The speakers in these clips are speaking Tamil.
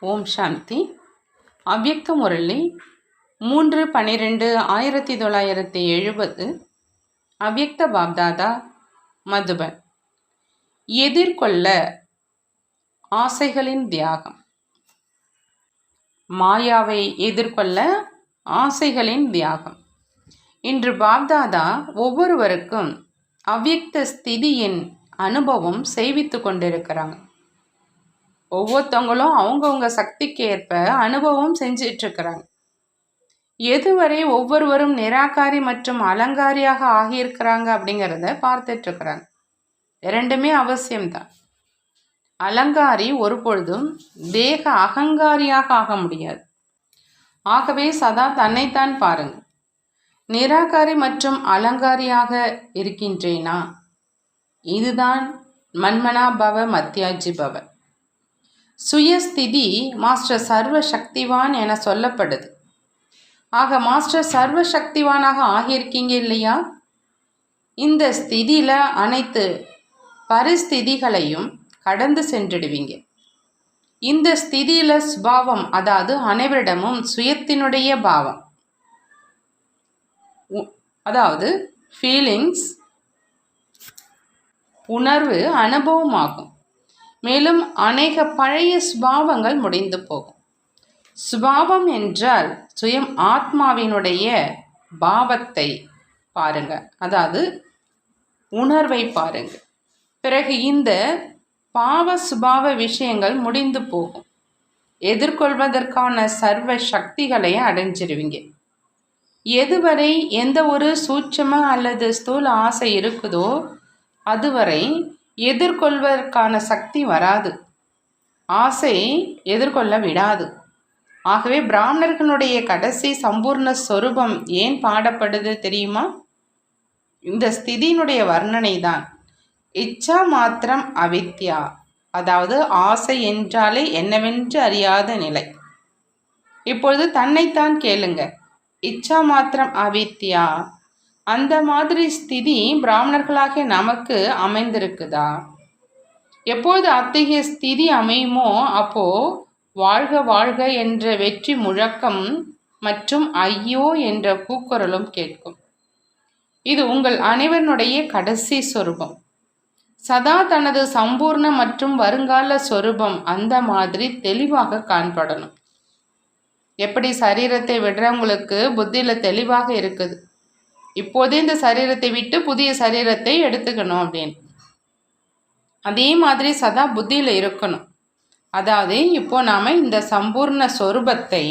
ஓம் சாந்தி. அவ்யக்த முரளி மூன்று பன்னிரெண்டு ஆயிரத்தி தொள்ளாயிரத்தி எழுபது. அவ்யக்த பாப்தாதா மதுபன். எதிர்கொள்ள ஆசைகளின் தியாகம். மாயாவை எதிர்கொள்ள ஆசைகளின் தியாகம். இன்று பாப்தாதா ஒவ்வொருவருக்கும் அவ்யக்த ஸ்திதியின் அனுபவம் செய்வித்து கொண்டிருக்கிறாங்க. ஒவ்வொருத்தவங்களும் அவங்கவுங்க சக்திக்கு ஏற்ப அனுபவம் செஞ்சிட்ருக்கிறாங்க. எதுவரை ஒவ்வொருவரும் நிராகாரி மற்றும் அலங்காரியாக ஆகியிருக்கிறாங்க அப்படிங்கிறத பார்த்துட்ருக்குறாங்க. இரண்டுமே அவசியம்தான். அலங்காரி ஒரு பொழுதும் தேக அகங்காரியாக ஆக முடியாது. ஆகவே சதா தன்னைத்தான் பாருங்க. நிராகாரி மற்றும் அலங்காரியாக இருக்கின்றேனா? இதுதான் மன்மனா பவ மத்தியாஜி பவ. சுயஸ்திதி மாஸ்டர் சர்வ சக்திவான் என சொல்லப்படுது. ஆக மாஸ்டர் சர்வ சக்திவானாக ஆகியிருக்கீங்க இல்லையா? இந்த ஸ்திதியில் அனைத்து பரிஸ்திதிகளையும் கடந்து சென்றுடுவீங்க. இந்த ஸ்திதியில் சுபாவம் அதாவது அனைவரிடமும் சுயத்தினுடைய பாவம். அதாவது ஃபீலிங்ஸ் உணர்வு அனுபவமாகும். மேலும் அநேக பழைய சுபாவங்கள் முடிந்து போகும். சுபாவம் என்றால் சுயம் ஆத்மாவினுடைய பாவத்தை பாருங்க. அதாவது உணர்வை பாருங்க. பிறகு இந்த பாவ சுபாவ விஷயங்கள் முடிந்து போகும். எதிர்கொள்வதற்கான சர்வ சக்திகளை அடைஞ்சிருவீங்க. எதுவரை எந்த ஒரு சூட்சம அல்லது ஸ்தூல ஆசை இருக்குதோ அதுவரை எதிர்கொள்வதற்கான சக்தி வராது. ஆசை எதிர்கொள்ள விடாது. ஆகவே பிராமணர்களுடைய கடைசி சம்பூர்ண சொரூபம் ஏன் பாடப்படுது தெரியுமா? இந்த ஸ்திதியினுடைய வர்ணனை தான். இச்சா மாத்திரம் அவித்யா. அதாவது ஆசை என்றாலே என்னவென்று அறியாத நிலை. இப்பொழுது தன்னைத்தான் கேளுங்க. இச்சா மாத்திரம் அவித்யா. அந்த மாதிரி ஸ்திதி பிராமணர்களாகிய நமக்கு அமைந்திருக்குதா? எப்போது அத்தகைய ஸ்திதி அமையுமோ அப்போ வாழ்க வாழ்க என்ற வெற்றி முழக்கம் மற்றும் ஐயோ என்ற கூக்குரலும் கேட்கும். இது உங்கள் அனைவருடைய கடைசி சொரூபம். சதா தனது சம்பூர்ண மற்றும் வருங்கால சொரூபம் அந்த மாதிரி தெளிவாக காண்படணும். எப்படி சரீரத்தை விடுறவங்களுக்கு புத்தியில் தெளிவாக இருக்குது. இப்போதே இந்த சரீரத்தை விட்டு புதிய சரீரத்தை எடுத்துக்கணும் அப்படின்னு. அதே மாதிரி சதா புத்தியில் இருக்கணும். அதாவது இப்போ நாம் இந்த சம்பூர்ண சொரூபத்தை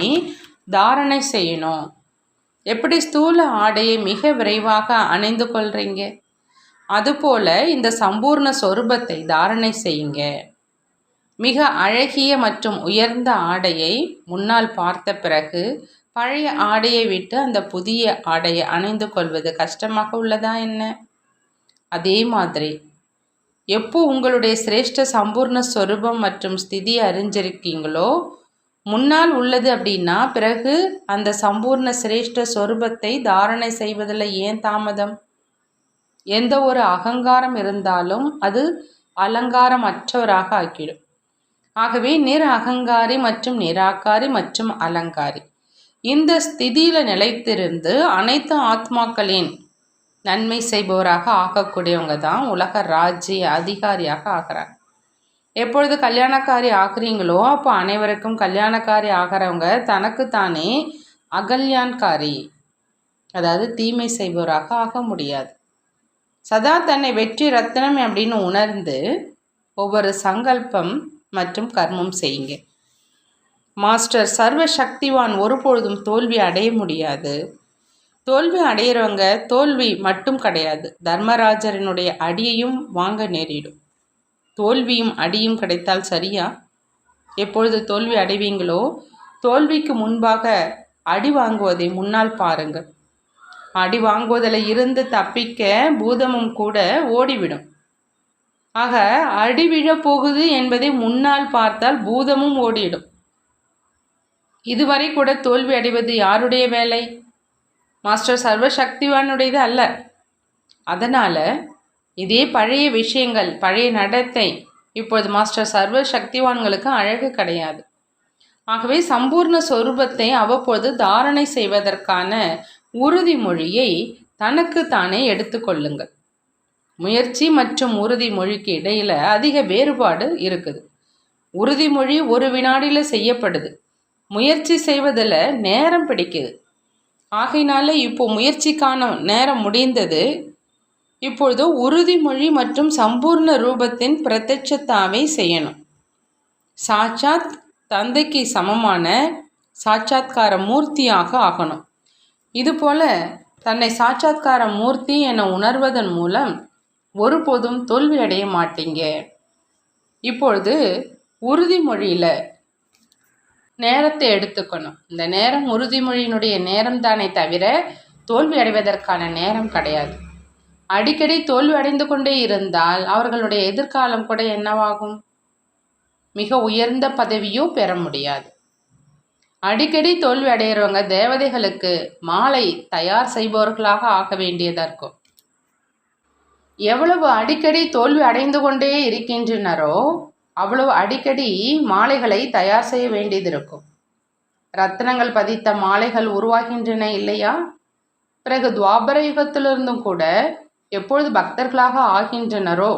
தாரணை செய்யணும். எப்படி ஸ்தூல ஆடையை மிக விரைவாக அணிந்து கொள்கிறீங்க அதுபோல் இந்த சம்பூர்ண சொரூபத்தை தாரணை செய்யுங்க. மிக அழகிய மற்றும் உயர்ந்த ஆடையை முன்னால் பார்த்த பிறகு பழைய ஆடையை விட்டு அந்த புதிய ஆடையை அணிந்து கொள்வது கஷ்டமாக உள்ளதா என்ன? அதே மாதிரி எப்போ உங்களுடைய சிரேஷ்ட சம்பூர்ண ஸ்வரூபம் மற்றும் ஸ்திதி அறிஞ்சிருக்கீங்களோ முன்னால் உள்ளது அப்படின்னா பிறகு அந்த சம்பூர்ண சிரேஷ்ட சொரூபத்தை தாரணை செய்வதில் ஏன் தாமதம்? எந்த ஒரு அகங்காரம் இருந்தாலும் அது அலங்காரம் அற்றவராக ஆக்கிடும் ஆகவே நிர் அகங்காரி மற்றும் நிராகாரி மற்றும் அலங்காரி. இந்த ஸ்திதியில் நிலைத்திருந்து அனைத்து ஆத்மாக்களின் நன்மை செய்பவராக ஆகக்கூடியவங்க தான் உலக ராஜ்ய அதிகாரியாக ஆகிறாங்க. எப்பொழுது கல்யாணக்காரி ஆகுறீங்களோ அப்போ அனைவருக்கும் கல்யாணக்காரி ஆகிறவங்க தனக்குத்தானே அகல்யான்காரி அதாவது தீமை செய்பவராக ஆக முடியாது. சதா தன்னை வெற்றி ரத்னம் அப்படின்னு உணர்ந்து ஒவ்வொரு சங்கல்பம் மற்றும் கர்மம் செய்யுங்க. மாஸ்டர் சர்வ சக்திவான் ஒருபொழுதும் தோல்வி அடைய முடியாது. தோல்வி அடையிறவங்க தோல்வி மட்டும் கிடையாது. தர்மராஜரினுடைய அடியையும் வாங்க நேரிடும். தோல்வியும் அடியும் கிடைத்தால் சரியா? எப்பொழுது தோல்வி அடைவீங்களோ தோல்விக்கு முன்பாக அடி வாங்குவதை முன்னால் பாருங்கள். அடி வாங்குவதில் இருந்து தப்பிக்க பூதமும் கூட ஓடிவிடும். ஆக அடி விழப்போகுது என்பதை முன்னால் பார்த்தால் பூதமும் ஓடிடும் இதுவரை கூட தோல்வி அடைவது யாருடைய வேலை? மாஸ்டர் சர்வசக்திவானுடையது அல்ல. அதனால் இதே பழைய விஷயங்கள் பழைய நடத்தை இப்பொழுது மாஸ்டர் சர்வ சக்திவான்களுக்கு அழகு கிடையாது. ஆகவே சம்பூர்ண சொரூபத்தை அவ்வப்போது தாரணை செய்வதற்கான உறுதிமொழியை தனக்கு தானே எடுத்துக்கொள்ளுங்கள் முயற்சி மற்றும் உறுதிமொழிக்கு இடையில் அதிக வேறுபாடு இருக்குது. உறுதிமொழி ஒரு வினாடியில் செய்யப்படுது. முயற்சி செய்வதில் நேரம் பிடிக்குது. ஆகையினால இப்போ முயற்சிக்கான நேரம் முடிந்தது. இப்பொழுது உறுதிமொழி மற்றும் சம்பூர்ண ரூபத்தின் பிரத்யட்சத்தாவை செய்யணும். சாட்சாத் தந்தைக்கு சமமான சாட்சாத்கார மூர்த்தியாக ஆகணும். இதுபோல தன்னை சாட்சாத்கார மூர்த்தி என உணர்வதன் மூலம் ஒருபோதும் தோல்வி அடைய மாட்டீங்க. இப்பொழுது உறுதிமொழியில் நேரத்தை எடுத்துக்கணும். இந்த நேரம் உறுதிமொழியினுடைய நேரம் தானே தவிர தோல்வி அடைவதற்கான நேரம் கிடையாது. அடிக்கடி தோல்வி அடைந்து கொண்டே இருந்தால் அவர்களுடைய எதிர்காலம் கூட என்னவாகும்? மிக உயர்ந்த பதவியோ பெற முடியாது. அடிக்கடி தோல்வி அடைகிறவங்க தேவதைகளுக்கு மாலை தயார் செய்பவர்களாக ஆக வேண்டியதாக இருக்கும். எவ்வளவு அடிக்கடி தோல்வி அடைந்து கொண்டே இருக்கின்றனரோ அவ்வளவு அடிக்கடி மாலைகளை தயார் செய்ய வேண்டியது இருக்கும் ரத்னங்கள் பதித்த மாலைகள் உருவாகின்றன இல்லையா? பிறகு துவாபர யுகத்திலிருந்தும் கூட எப்பொழுது பக்தர்களாக ஆகின்றனரோ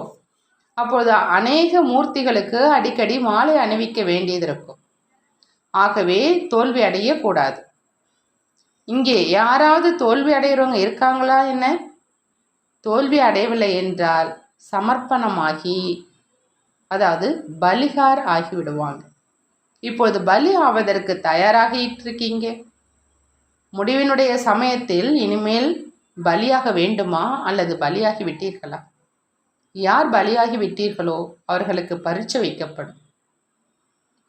அப்பொழுது அநேக மூர்த்திகளுக்கு அடிக்கடி மாலை அணிவிக்க வேண்டியது இருக்கும் ஆகவே தோல்வி அடையக்கூடாது இங்கே யாராவது தோல்வி அடைகிறவங்க இருக்காங்களா என்ன? தோல்வி அடையவில்லை என்றால் சமர்ப்பணமாகி அதாவது பலிகார் ஆகிவிடுவாங்க இப்பொழுது பலி ஆவதற்கு தயாராகிட்டு இருக்கீங்க முடிவினுடைய சமயத்தில் இனிமேல் பலியாக வேண்டுமா அல்லது பலியாகி விட்டீர்களா யார் பலியாகி விட்டீர்களோ அவர்களுக்கு பரீட்சை வைக்கப்படும்.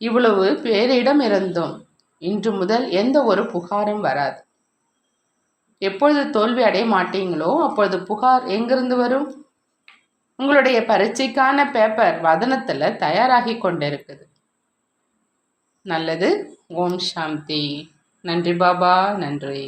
இவ்வளவு பேரிடம் இருந்தும் இன்று முதல் எந்த ஒரு புகாரும் வராது. எப்பொழுது தோல்வி அடைய மாட்டீங்களோ அப்பொழுது புகார் எங்கிருந்து வரும்? உங்களுடைய பரீட்சைக்கான பேப்பர் வதனத்தில் தயாராகி கொண்டிருக்குது. நல்லது. ஓம் சாந்தி. நன்றி பாபா. நன்றி.